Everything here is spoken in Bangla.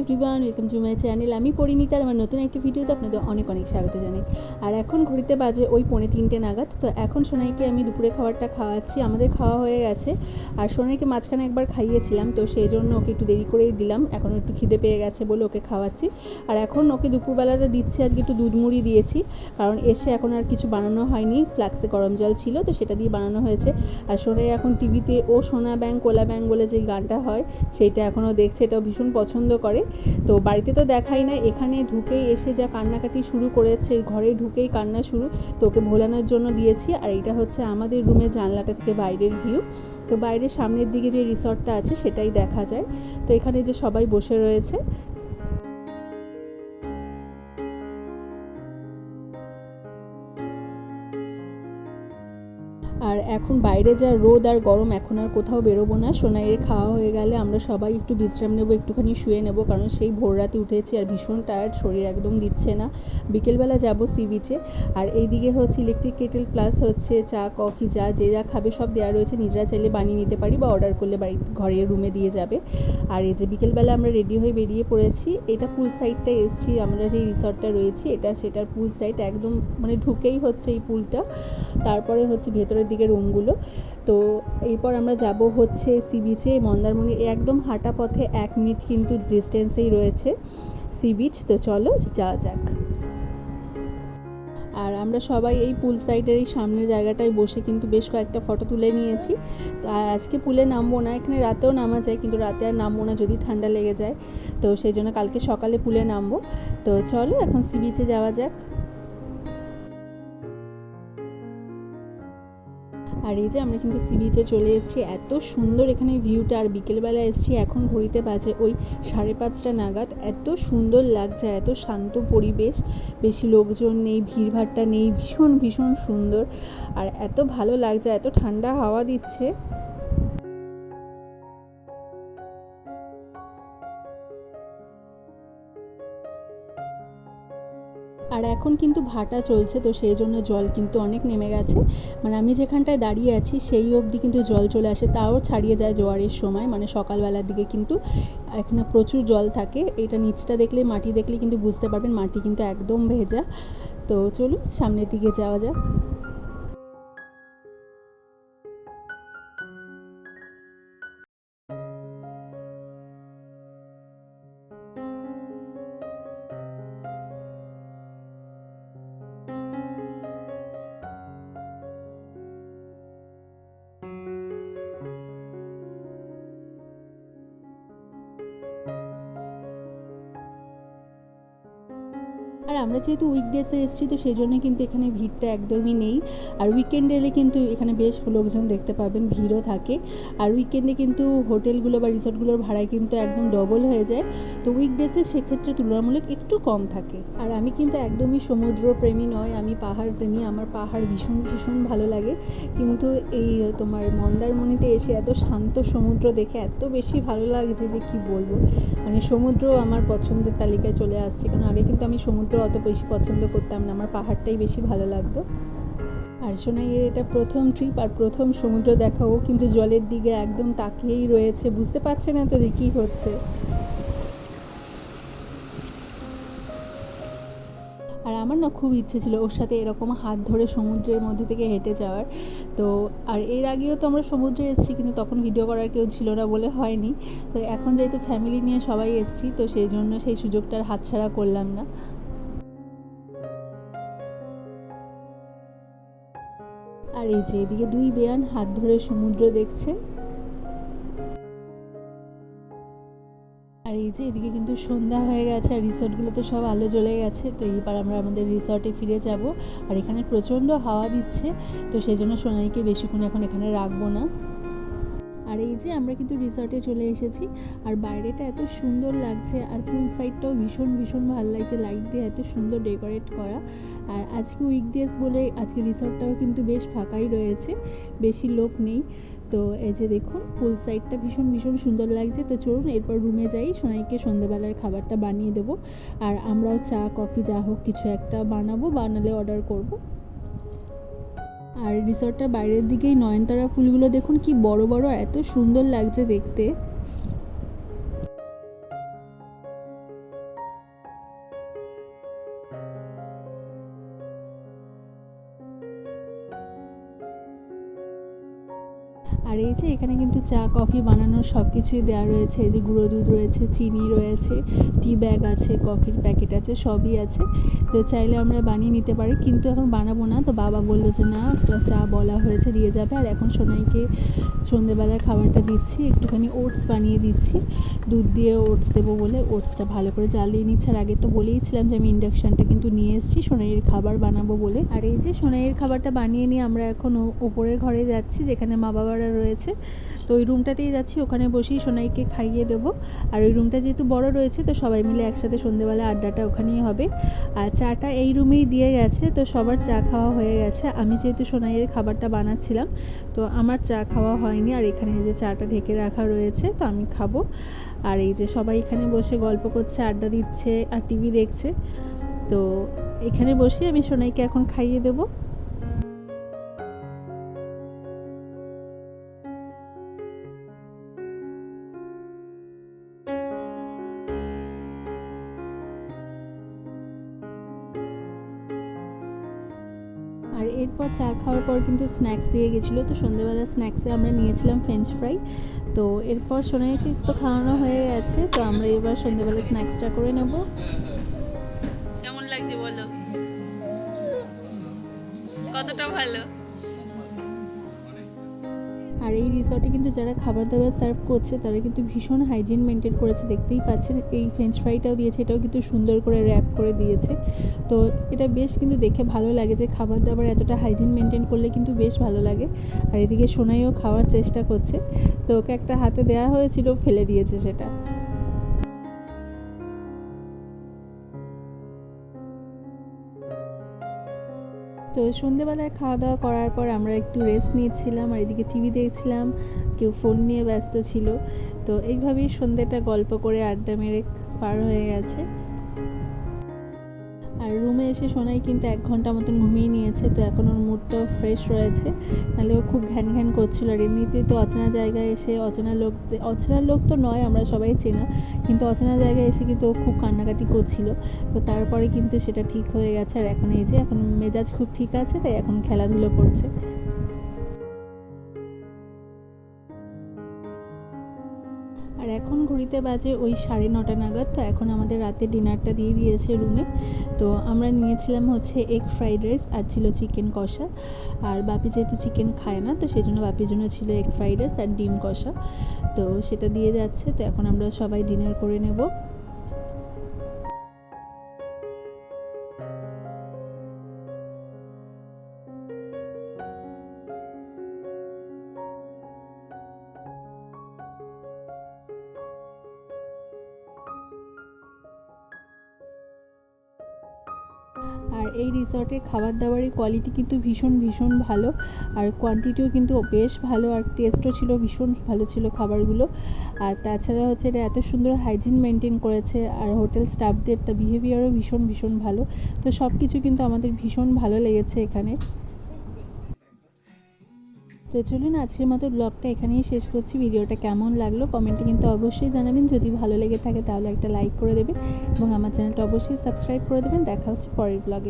Everyone welcome to my channel আমি পরিণীতার আমার নতুন একটি ভিডিওতে আপনাদের অনেক অনেক স্বাগত জানাই। আর এখন ঘড়িতে বাজে ওই পৌনে তিনটে নাগাদ, তো এখন সোনাইকে আমি দুপুরে খাবারটা খাওয়াচ্ছি। আমাদের খাওয়া হয়ে গেছে। আর সোনাইকে মাঝখানে একবার খাইয়েছিলাম, তো সেই জন্য ওকে একটু দেরি করেই দিলাম। এখন একটু খিদে পেয়ে গেছে বলে ওকে খাওয়াচ্ছি। আর এখন ওকে দুপুরবেলাটা দিচ্ছি, আজকে একটু দুধ মুড়ি দিয়েছি। কারণ এসে এখন আর কিছু বানানো হয়নি, ফ্লাক্সে গরম জল ছিল, তো সেটা দিয়ে বানানো হয়েছে। আর সোনাই এখন টিভিতে ও সোনা ব্যাং, কোলা ব্যাং বলে যে গানটা হয়, সেইটা এখনও দেখছে, এটাও ভীষণ পছন্দ করে। তো বাড়িতে তো দেখাই না এখানে ঢুকেই এসে যা কান্নাকাটি শুরু করেছে, ঘরে ঢুকেই কান্না শুরু। তো ওকে ভোলানোর জন্য দিয়েছি, আর এটা হচ্ছে আমাদের রুমের জানলাটা থেকে বাইরের ভিউ। তো বাইরের সামনের দিকে যে রিসর্টটা আছে সেটাই দেখা যায়। তো এখানে যে সবাই বসে রয়েছে আর এখন বাইরে যা রোদ আর গরম, এখন আর কোথাও বেরোবো না। সোনাইয়ের খাওয়া হয়ে গেলে আমরা সবাই একটু বিশ্রাম নেব, একটুখানি শুয়ে নেব, কারণ সেই ভোর রাতে উঠেছি আর ভীষণ টায়ার্ড শরীর একদম দিচ্ছে না। বিকেলবেলা যাব সি বিচে আর এইদিকে হচ্ছে ইলেকট্রিক কেটেল প্লাস হচ্ছে চা কফি যা, যে যা খাবে সব দেওয়া রয়েছে। নিজেরা চাইলে বানিয়ে নিতে পারি বা অর্ডার করলে বাড়ি, ঘরে রুমে দিয়ে যাবে। আর এই যে বিকেলবেলা আমরা রেডি হয়ে বেরিয়ে পড়েছি, এটা পুল সাইডটা এসছি, আমরা যে রিসর্টটা রয়েছি, এটা সেটার পুল সাইড একদম মানে ঢুকেই হচ্ছে এই পুলটা তারপরে হচ্ছে ভেতরের দিকে রুমগুলো। তো এরপর আমরা যাব হচ্ছে সি বিচে মন্দারমণি। একদম হাঁটা পথে এক মিনিট কিন্তু ডিস্টেন্সেই রয়েছে সি বিচ তো চলো যাওয়া যাক। আর আমরা সবাই এই পুল সাইডের এই সামনের জায়গাটায় বসে কিন্তু বেশ কয়েকটা ফটো তুলে নিয়েছি। তো আর আজকে পুলে নামবো না, এখানে রাতেও নামা যায়, কিন্তু রাতে আর নামবো না যদি ঠান্ডা লেগে যায়। তো সেই জন্য কালকে সকালে পুলে নামবো। তো চলো এখন সি বিচে যাওয়া যাক। আর এই যে আমরা কিন্তু সি বিচে চলে এসেছি। এত সুন্দর এখানে ভিউটা। আর বিকেলবেলা এসেছি, এখন ঘড়িতে বাজে ওই সাড়ে পাঁচটা নাগাদ। এত সুন্দর লাগছে, এত শান্ত পরিবেশ। বেশি লোকজন নেই ভিড়ভাট্টা নেই, ভীষণ ভীষণ সুন্দর। আর এত ভালো লাগছে, এত ঠান্ডা হাওয়া দিচ্ছে। আর এখন কিন্তু ভাটা চলছে, তো সেই জন্য জল কিন্তু অনেক নেমে গেছে। মানে আমি যেখানটায় দাঁড়িয়ে আছি, সেই অবধি কিন্তু জল চলে আসে। তাও ছাড়িয়ে যায় জোয়ারের সময়। মানে সকালবেলার দিকে কিন্তু এখানে প্রচুর জল থাকে। এটা নিচটা দেখলে, মাটি দেখলে কিন্তু বুঝতে পারবেন, মাটি কিন্তু একদম ভেজা। তো চলুন, সামনের দিকে যাওয়া যাক। আর আমরা যেহেতু উইকডেসে এসেছি, তো সেই জন্য কিন্তু এখানে ভিড়টা একদমই নেই। আর উইকেন্ডে এলে কিন্তু এখানে বেশ লোকজন দেখতে পাবেন, ভিড়ও থাকে। আর উইকেন্ডে কিন্তু হোটেলগুলো বা রিসর্টগুলোর ভাড়ায় কিন্তু একদম ডবল হয়ে যায়। তো উইকডেসে সেক্ষেত্রে তুলনামূলক একটু কম থাকে। আর আমি কিন্তু একদমই সমুদ্র প্রেমী নয়, আমি পাহাড় প্রেমী আমার পাহাড় ভীষণ ভীষণ ভালো লাগে। কিন্তু এই তোমার মন্দারমণিতে এসে এত শান্ত সমুদ্র দেখে এত বেশি ভালো লাগছে যে কি বলব? মানে সমুদ্র আমার পছন্দের তালিকায় চলে আসছে। কারণ আগে কিন্তু আমি সমুদ্র অত বেশি পছন্দ করতাম না, আমার পাহাড়টাই বেশি ভালো লাগতো। আর সোনাইয়ের এটা প্রথম ট্রিপ আর প্রথম সমুদ্র দেখা, ও কিন্তু জলের দিকে একদম তাকিয়েই রয়েছে, বুঝতে পারছে না তো যে কী হচ্ছে। আর আমার না খুব ইচ্ছে ছিল ওর সাথে এরকম হাত ধরে সমুদ্রের মধ্যে থেকে হেঁটে যাওয়ার। তো, আর এর আগেও তো আমরা সমুদ্রে এসেছি, কিন্তু তখন ভিডিও করার কেউ ছিল না বলে হয়নি। তো এখন যেহেতু ফ্যামিলি নিয়ে সবাই এসেছি, তো সেই জন্য সেই সুযোগটা আর হাতছাড়া করলাম না। আর এই যে এদিকে দুই বেয়ান হাত ধরে সমুদ্র দেখছে। আর এই যে এদিকে কিন্তু সন্ধ্যা হয়ে গেছে, আর রিসর্টগুলো তো সব আলো জ্বলে গেছে। তো এইবার আমরা আমাদের রিসর্টে ফিরে যাব। আর এখানে প্রচণ্ড হাওয়া দিচ্ছে, তো সেই জন্য সোনাইকে বেশিক্ষণ এখন এখানে রাখব না। আর এই যে আমরা কিন্তু রিসর্টে চলে এসেছি, আর বাইরেটা এত সুন্দর লাগছে, আর পুল সাইডটাও ভীষণ ভীষণ ভালো লাগছে লাইট দিয়ে এত সুন্দর ডেকোরেট করা। আর আজকে উইকডেজ বলে আজকে রিসর্টটাও কিন্তু বেশ ফাঁকাই রয়েছে, বেশি লোক নেই। তো এই যে দেখুন পুল সাইডটা ভীষণ ভীষণ সুন্দর লাগছে। তো চলুন এরপর রুমে যাই, সোনাইকে সন্ধ্যেবেলার খাবারটা বানিয়ে দেবো। আর আমরাও চা কফি যা হোক কিছু একটা বানাবো, বানালে অর্ডার করব। আর রিসর্টটার বাইরের দিকেই নয়নতারা ফুলগুলো দেখুন কি বড় বড় এত সুন্দর লাগছে দেখতে। আর এই যে এখানে কিন্তু চা, কফি বানানোর সব কিছুই দেওয়া রয়েছে। এই যে গুঁড়ো দুধ রয়েছে, চিনি রয়েছে, টি ব্যাগ আছে, কফির প্যাকেট আছে, সবই আছে। তো চাইলে আমরা বানিয়ে নিতে পারি, কিন্তু এখন বানাবো না। তো বাবা বলল যে, না চা বলা হয়েছে, দিয়ে যাবে। আর এখন সোনাইকে সন্ধেবেলার খাবারটা দিচ্ছি, একটুখানি ওটস বানিয়ে দিচ্ছি। দুধ দিয়ে ওটস দেবো বলে ওটসটা ভালো করে জাল দিয়ে নিচ্ছে। আর আগে তো বলেইছিলাম যে, আমি ইন্ডাকশানটা কিন্তু নিয়ে এসেছি, সোনাইয়ের খাবার বানাবো বলে। আর এই যে সোনাইয়ের খাবারটা বানিয়ে নিয়ে আমরা এখন ওপরের ঘরে যাচ্ছি, যেখানে মা বাবারা রয়েছে। তো ওই রুমটাতেই যাচ্ছি, ওখানে বসেই সোনাইকে খাইয়ে দেবো। আর ওই রুমটা যেহেতু বড় রয়েছে, তো সবাই মিলে একসাথে সন্ধেবেলা আড্ডাটা ওখানেই হবে। আর চাটা এই রুমেই দিয়ে গেছে, তো সবার চা খাওয়া হয়ে গেছে। আমি যেহেতু সোনাইয়ের খাবারটা বানাচ্ছিলাম, তো আমার চা খাওয়া হয়নি। আর এখানে যে চাটা ঢেকে রাখা রয়েছে, তো আমি খাব। আর এই যে সবাই এখানে বসে গল্প করছে, আড্ডা দিচ্ছে, আর টিভি দেখছে। তো এখানে বসে আমি সোনাইকে এখন খাইয়ে দেবো। এরপর চা খাওয়ার পর কিন্তু স্ন্যাক্স দিয়ে গেছিল। তো সন্ধ্যেবেলা স্ন্যাক্সে আমরা নিয়েছিলাম ফ্রেঞ্চ ফ্রাই তো এরপর সোনাইকে তো খাওয়ানো হয়ে গেছে, তো আমরা এবার সন্ধ্যেবেলা স্ন্যাক্সটা করে নেব। কেমন লাগছে বলো? কতটা ভালো? আর এই রিসর্টে কিন্তু যারা খাবার দাবার সার্ভ করছে, তারা কিন্তু ভীষণ হাইজিন মেনটেন করেছে, দেখতেই পাচ্ছেন। এই ফ্রেঞ্চ ফ্রাইটাও দিয়েছে, এটাও কিন্তু সুন্দর করে র্যাপ করে দিয়েছে। তো এটা বেশ কিন্তু দেখে ভালো লাগে যে খাবার দাবার এতটা হাইজিন মেনটেন করলে কিন্তু বেশ ভালো লাগে। আর এদিকে সোনাইও খাওয়ার চেষ্টা করছে। তো ওকে একটা হাতে দেওয়া হয়েছিল, ফেলে দিয়েছে সেটা। তো সন্ধেবেলায় খাওয়া দাওয়া করার পর আমরা একটু রেস্ট নিয়েছিলাম আর এদিকে টিভি দেখছিলাম, কেউ ফোন নিয়ে ব্যস্ত ছিল। তো এইভাবেই সন্ধ্যেটা গল্প করে আড্ডা মেরে পার হয়ে গেছে। রুমে এসে সোনাই কিন্তু এক ঘণ্টা মতন ঘুমিয়ে নিয়েছে, তো এখন ওর মুডটাও ফ্রেশ রয়েছে। নাহলে ও খুব ঘ্যান ঘ্যান করছিল আর এমনিতেই তো অচেনা জায়গায় এসে, অচেনা লোক অচেনা লোক তো নয়, আমরা সবাই চেনা, কিন্তু অচেনা জায়গায় এসে কিন্তু ও খুব কান্নাকাটি করছিল। তো তারপরে কিন্তু সেটা ঠিক হয়ে গেছে, আর এখন এই যে, এখন মেজাজ খুব ঠিক আছে, তাই এখন খেলাধুলো করছে। আর এখন ঘড়িতে বাজে ওই সাড়ে নটা নাগাদ, তো এখন আমাদের রাতে ডিনারটা দিয়ে দিয়েছে রুমে। তো আমরা নিয়েছিলাম হচ্ছে এগ ফ্রাইড রাইস আর ছিল চিকেন কষা। আর বাপি যেহেতু চিকেন খায় না, তো সেই জন্য বাপির জন্য ছিল এগ ফ্রাইড রাইস আর ডিম কষা। তো সেটা দিয়ে যাচ্ছে, তো এখন আমরা সবাই ডিনার করে নেব। এই রিসর্টের খাবার দাবারের কোয়ালিটি কিন্তু ভীষণ ভীষণ ভালো। আর কোয়ান্টিটিও কিন্তু বেশ ভালো, আর টেস্টও ছিল ভীষণ ভালো ছিল খাবারগুলো। আর তাছাড়া হচ্ছে এটা এত সুন্দর হাইজিন মেনটেন করেছে, আর হোটেল স্টাফদের তা বিহেভিয়ারও ভীষণ ভীষণ ভালো। তো সব কিছু কিন্তু আমাদের ভীষণ ভালো লেগেছে এখানে। তো চলুন আজকের মতো ব্লগটা এখানেই শেষ করছি। ভিডিওটা কেমন লাগল কমেন্টে কিন্তু অবশ্যই জানাবেন। যদি ভালো লেগে থাকে তাহলে একটা লাইক করে দেবেন এবং আমার চ্যানেলটা অবশ্যই সাবস্ক্রাইব করে দেবেন। দেখা হচ্ছে পরের ব্লগে